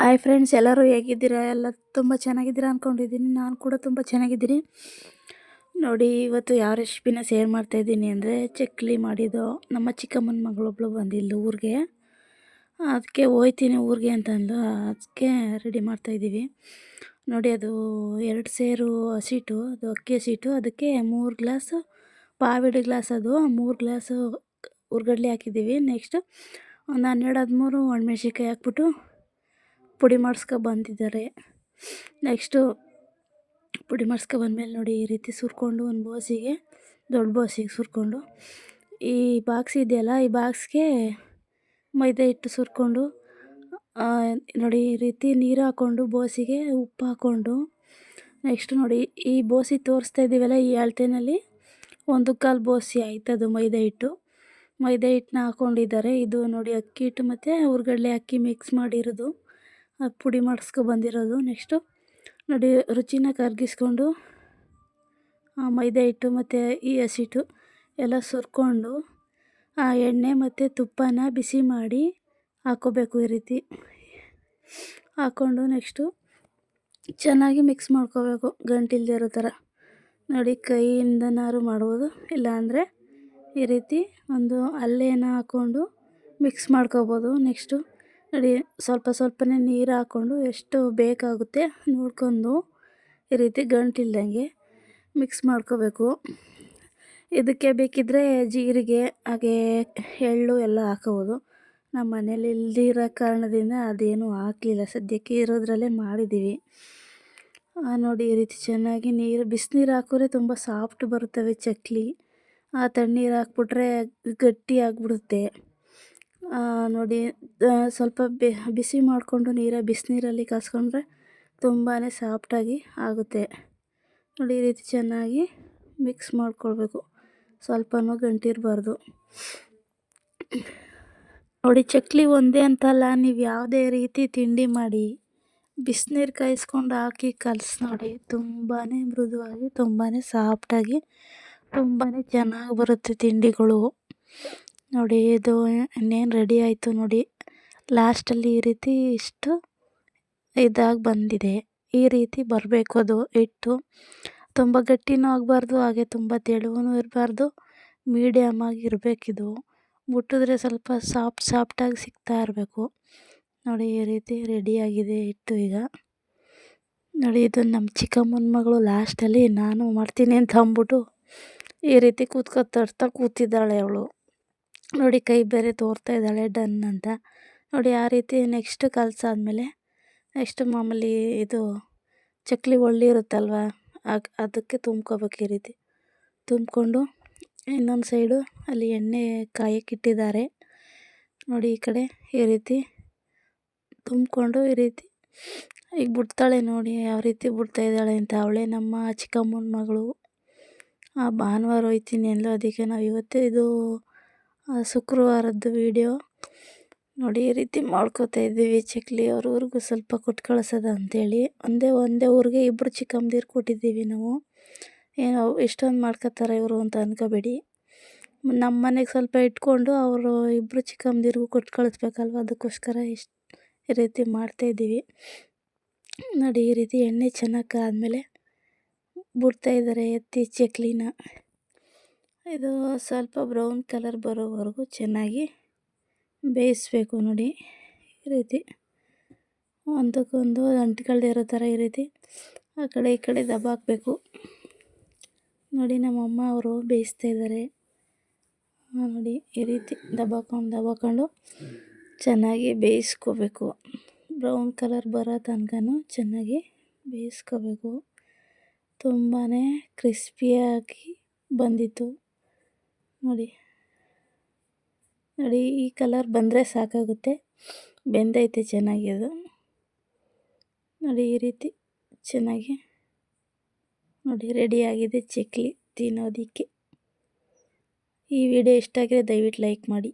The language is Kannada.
ಹಾಯ್ ಫ್ರೆಂಡ್ಸ್ ಎಲ್ಲರೂ ಹೇಗಿದ್ದೀರಾ? ಎಲ್ಲ ತುಂಬ ಚೆನ್ನಾಗಿದ್ದೀರಾ ಅಂದ್ಕೊಂಡಿದ್ದೀನಿ ನಾನು ಕೂಡ ತುಂಬ ಚೆನ್ನಾಗಿದ್ದೀನಿ. ನೋಡಿ, ಇವತ್ತು ಯಾವ ರೆಸಿಪಿನ ಶೇರ್ ಮಾಡ್ತಾಯಿದ್ದೀನಿ ಅಂದರೆ ಚಕ್ಲಿ ಮಾಡಿದ್ದು ನಮ್ಮ ಚಿಕ್ಕಮ್ಮನ ಮಗಳೊಬ್ಳು ಬಂದಿಲ್ಲ ಊರಿಗೆ. ಅದಕ್ಕೆ ಹೋಯ್ತೀನಿ ಊರಿಗೆ ಅಂತಂದು ಅದಕ್ಕೆ ರೆಡಿ ಮಾಡ್ತಾಯಿದ್ದೀವಿ ನೋಡಿ, ಅದು ಎರಡು ಸೇರು ಹಸಿಟ್ಟು ಅದು ಅಕ್ಕಿ ಹಸಿಟ್ಟು ಅದಕ್ಕೆ ಮೂರು ಗ್ಲಾಸು ಪಾವಿಡಿ ಗ್ಲಾಸ್ ಅದು. ಮೂರು ಗ್ಲಾಸು ಹುರ್ಗಡ್ಲೆ ಹಾಕಿದ್ದೀವಿ. ನೆಕ್ಸ್ಟು ಒಂದು ಹನ್ನೆರಡು ಹದಿಮೂರು ಒಣಮೆಣ್ಸಿನ್ಕಾಯಿ ಹಾಕ್ಬಿಟ್ಟು ಪುಡಿ ಮಾಡಿಸ್ಕೊ ಬಂದಿದ್ದಾರೆ. ನೆಕ್ಸ್ಟು ಪುಡಿ ಮಾಡಿಸ್ಕೊ ಬಂದಮೇಲೆ ನೋಡಿ ಈ ರೀತಿ ಸುರ್ಕೊಂಡು ಒಂದು ಬೋಸಿಗೆ ದೊಡ್ಡ ಬೋಸಿಗೆ ಸುರ್ಕೊಂಡು. ಈ ಬಾಕ್ಸ್ ಇದೆಯಲ್ಲ, ಈ ಬಾಕ್ಸ್ಗೆ ಮೈದಾ ಹಿಟ್ಟು ಸುರ್ಕೊಂಡು ನೋಡಿ ಈ ರೀತಿ ನೀರು ಹಾಕ್ಕೊಂಡು ಬೋಸಿಗೆ ಉಪ್ಪು ಹಾಕ್ಕೊಂಡು ನೆಕ್ಸ್ಟ್ ನೋಡಿ ಈ ಬೋಸಿ ತೋರಿಸ್ತಾ ಇದ್ದೀವಲ್ಲ ಈ ಅಳತೆನಲ್ಲಿ, ಒಂದು ಕಾಲು ಬೋಸಿ ಆಯ್ತು ಅದು ಮೈದಾ ಹಿಟ್ಟು. ಮೈದಾ ಹಿಟ್ಟನ್ನ ಹಾಕ್ಕೊಂಡಿದ್ದಾರೆ ಇದು ನೋಡಿ ಅಕ್ಕಿ ಹಿಟ್ಟು ಮತ್ತು ಹುರ್ಗಡ್ಲೆ ಅಕ್ಕಿ ಮಿಕ್ಸ್ ಮಾಡಿರೋದು. ಪುಡಿ ಮಾಡಿಸ್ಕೊ ಬಂದಿರೋದು ನೆಕ್ಸ್ಟು ನೋಡಿ, ರುಚಿನ ಕರಗಿಸ್ಕೊಂಡು ಮೈದಾ ಹಿಟ್ಟು ಮತ್ತು ಈ ಹಸಿಟ್ಟು ಎಲ್ಲ ಸುರ್ಕೊಂಡು, ಆ ಎಣ್ಣೆ ಮತ್ತು ತುಪ್ಪನ ಬಿಸಿ ಮಾಡಿ ಹಾಕೋಬೇಕು ಈ ರೀತಿ. ಹಾಕ್ಕೊಂಡು ನೆಕ್ಸ್ಟು ಚೆನ್ನಾಗಿ ಮಿಕ್ಸ್ ಮಾಡ್ಕೋಬೇಕು, ಗಂಟಿಲ್ದೇ ಇರೋ ಥರ. ನೋಡಿ ಕೈಯಿಂದನಾದ್ರು ಮಾಡ್ಬೋದು, ಇಲ್ಲಾಂದರೆ ಈ ರೀತಿ ಒಂದು ಅಲ್ಲೇನ ಹಾಕ್ಕೊಂಡು ಮಿಕ್ಸ್ ಮಾಡ್ಕೋಬೋದು. ನೆಕ್ಸ್ಟು ನೋಡಿ, ಸ್ವಲ್ಪ ಸ್ವಲ್ಪನೇ ನೀರು ಹಾಕ್ಕೊಂಡು ಎಷ್ಟು ಬೇಕಾಗುತ್ತೆ ನೋಡ್ಕೊಂಡು ಈ ರೀತಿ ಗಂಟಿಲ್ದಂಗೆ ಮಿಕ್ಸ್ ಮಾಡ್ಕೋಬೇಕು. ಇದಕ್ಕೆ ಬೇಕಿದ್ದರೆ ಜೀರಿಗೆ, ಹಾಗೇ ಎಳ್ಳು ಎಲ್ಲ ಹಾಕೋಬೋದು. ನಮ್ಮ ಮನೇಲಿ ಇಲ್ದಿರೋ ಕಾರಣದಿಂದ ಅದೇನು ಹಾಕಲಿಲ್ಲ. ಸದ್ಯಕ್ಕೆ ಇರೋದ್ರಲ್ಲೇ ಮಾಡಿದ್ದೀವಿ. ನೋಡಿ, ಈ ರೀತಿ ಚೆನ್ನಾಗಿ ನೀರು, ಬಿಸಿನೀರು ಹಾಕಿದ್ರೆ ತುಂಬ ಸಾಫ್ಟ್ ಬರುತ್ತವೆ ಚಕ್ಲಿ. ಆ, ತಣ್ಣೀರು ಹಾಕ್ಬಿಟ್ರೆ ಗಟ್ಟಿ ಆಗಿಬಿಡುತ್ತೆ. ನೋಡಿ ಸ್ವಲ್ಪ ಬಿಸಿ ಮಾಡಿಕೊಂಡು ನೀರ, ಬಿಸಿನೀರಲ್ಲಿ ಕಾಯಿಸ್ಕೊಂಡ್ರೆ ತುಂಬಾ ಸಾಫ್ಟಾಗಿ ಆಗುತ್ತೆ. ನೋಡಿ, ಈ ರೀತಿ ಚೆನ್ನಾಗಿ ಮಿಕ್ಸ್ ಮಾಡ್ಕೊಳ್ಬೇಕು. ಸ್ವಲ್ಪನೂ ಗಂಟಿರಬಾರ್ದು. ನೋಡಿ, ಚಕ್ಲಿ ಒಂದೇ ಅಂತಲ್ಲ, ನೀವು ಯಾವುದೇ ರೀತಿ ತಿಂಡಿ ಮಾಡಿ ಬಿಸಿನೀರು ಕಾಯಿಸ್ಕೊಂಡು ಹಾಕಿ ಕಲಸಿ ನೋಡಿ ತುಂಬಾ ಮೃದುವಾಗಿ ತುಂಬಾ ಸಾಫ್ಟಾಗಿ ತುಂಬಾ ಚೆನ್ನಾಗಿ ಬರುತ್ತೆ ತಿಂಡಿಗಳು. ನೋಡಿ, ಇದು ಇನ್ನೇನು ರೆಡಿ ಆಯಿತು ನೋಡಿ. ಲಾಸ್ಟಲ್ಲಿ ಈ ರೀತಿ ಇಷ್ಟು ಇದಾಗಿ ಬಂದಿದೆ. ಈ ರೀತಿ ಬರಬೇಕು ಅದು ಹಿಟ್ಟು ತುಂಬ ಗಟ್ಟಿನೂ ಆಗಬಾರ್ದು, ಹಾಗೆ ತುಂಬ ತೆಳುವೂ ಇರಬಾರ್ದು. ಮೀಡಿಯಮಾಗಿ ಇರಬೇಕಿದು. ಮುಟ್ಟಿದ್ರೆ ಸ್ವಲ್ಪ ಸಾಫ್ಟ್ ಸಾಫ್ಟಾಗಿ ಸಿಗ್ತಾ ಇರಬೇಕು. ನೋಡಿ, ಈ ರೀತಿ ರೆಡಿಯಾಗಿದೆ ಹಿಟ್ಟು ಈಗ. ನೋಡಿ, ಇದು ನಮ್ಮ ಚಿಕ್ಕಮ್ಮನ ಮಗಳು ಲಾಸ್ಟಲ್ಲಿ ನಾನು ಮಾಡ್ತೀನಿ ಅಂತ ಅಂದ್ಬಿಟ್ಟು ಈ ರೀತಿ ಕೂತ್ಕೊ ಕೂತಿದ್ದಾಳೆ ಅವಳು. ನೋಡಿ ಕೈ ಬೇರೆ ತೋರ್ತಾ ಇದ್ದಾಳೆ, ಡನ್ ಅಂತ. ನೋಡಿ ಆ ರೀತಿ ನೆಕ್ಸ್ಟ್ ಕಲಸಾದ್ಮೇಲೆ ನೆಕ್ಸ್ಟ್ ಮಾಮೂಲಿ ಇದು ಚಕ್ಲಿ ಒಳ್ಳೆ ಇರುತ್ತಲ್ವ ಅದಕ್ಕೆ ತುಂಬ್ಕೋಬೇಕು ಈ ರೀತಿ. ತುಂಬಿಕೊಂಡು ಇನ್ನೊಂದು ಸೈಡು ಅಲ್ಲಿ ಎಣ್ಣೆ ಕಾಯಕ್ಕಿಟ್ಟಿದ್ದಾರೆ ನೋಡಿ ಈ ಕಡೆ ಈ ರೀತಿ ತುಂಬಿಕೊಂಡು ಈ ರೀತಿ ಈಗ ಬಿಡ್ತಾಳೆ ನೋಡಿ ಯಾವ ರೀತಿ ಬಿಡ್ತಾ ಇದ್ದಾಳೆ ಅಂತ. ಅವಳೇ ನಮ್ಮ ಚಿಕ್ಕಮ್ಮನ ಮಗಳು. ಆ ಭಾನುವಾರ ಹೋಯ್ತೀನಿ ಎಲ್ಲೋ ಅದಕ್ಕೆ ನಾವು ಇವತ್ತೇ ಇದು ಶುಕ್ರವಾರದ್ದು ವೀಡಿಯೋ ನೋಡಿ ಈ ರೀತಿ ಮಾಡ್ಕೋತಾ ಇದ್ದೀವಿ ಚಿಕ್ಲಿ. ಅವ್ರ ಊರಿಗೂ ಸ್ವಲ್ಪ ಕೊಟ್ಟು ಕಳ್ಸೋದು ಅಂಥೇಳಿ ಒಂದೇ ಒಂದೇ ಊರಿಗೆ ಇಬ್ಬರು ಚಿಕ್ಕಮ್ಮಂದಿರು ಕೊಟ್ಟಿದ್ದೀವಿ ನಾವು. ಏನು ಇಷ್ಟೊಂದು ಮಾಡ್ಕೋತಾರೆ ಇವರು ಅಂತ ಅನ್ಕೋಬೇಡಿ. ನಮ್ಮ ಮನೆಗೆ ಸ್ವಲ್ಪ ಇಟ್ಕೊಂಡು ಅವರು ಇಬ್ಬರು ಚಿಕ್ಕಮ್ಮಂದಿರಿಗೂ ಕೊಟ್ಟು ಕಳಿಸ್ಬೇಕಲ್ವ? ಅದಕ್ಕೋಸ್ಕರ ಇಷ್ಟು ಈ ರೀತಿ ಮಾಡ್ತಾಯಿದ್ದೀವಿ ನೋಡಿ ಈ ರೀತಿ ಎಣ್ಣೆ ಚೆನ್ನಾಗಿ ಕಾದ್ಮೇಲೆ ಬಿಡ್ತಾಯಿದ್ದಾರೆ ಎತ್ತಿ ಚಕ್ಲಿನ. ಇದು ಸ್ವಲ್ಪ ಬ್ರೌನ್ ಕಲರ್ ಬರೋವರೆಗೂ ಚೆನ್ನಾಗಿ ಬೇಯಿಸ್ಬೇಕು ನೋಡಿ. ಈ ರೀತಿ ಒಂದಕ್ಕೊಂದು ಅಂಟ್ಕೊಳ್ದೇ ಇರೋ ಥರ ಈ ರೀತಿ ಆ ಕಡೆ ಈ ಕಡೆ ದಬ್ಬಾಕಬೇಕು ನೋಡಿ ನಮ್ಮಮ್ಮ ಅವರು ಬೇಯಿಸ್ತಾ ಇದ್ದಾರೆ. ನೋಡಿ ಈ ರೀತಿ ದಬ್ಬಾಕೊಂಡು ದಬಾಕೊಂಡು ಚೆನ್ನಾಗಿ ಬೇಯಿಸ್ಕೋಬೇಕು. ಬ್ರೌನ್ ಕಲರ್ ಬರೋ ತನಕನೂ ಚೆನ್ನಾಗಿ ಬೇಯಿಸ್ಕೋಬೇಕು. ತುಂಬಾ ಕ್ರಿಸ್ಪಿಯಾಗಿ ಬಂದಿತ್ತು. ನೋಡಿ. ನೋಡಿ, ಈ ಕಲರ್ ಬಂದರೆ ಸಾಕಾಗುತ್ತೆ. ಬೆಂದೈತೆ ಚೆನ್ನಾಗಿ ಅದು. ನೋಡಿ, ಈ ರೀತಿ ಚೆನ್ನಾಗಿ. ನೋಡಿ ರೆಡಿಯಾಗಿದೆ ಚಕ್ಲಿ ತಿನ್ನೋದಕ್ಕೆ. ಈ ವಿಡಿಯೋ ಇಷ್ಟ ಆಗಿದ್ರೆ ದಯವಿಟ್ಟು ಲೈಕ್ ಮಾಡಿ.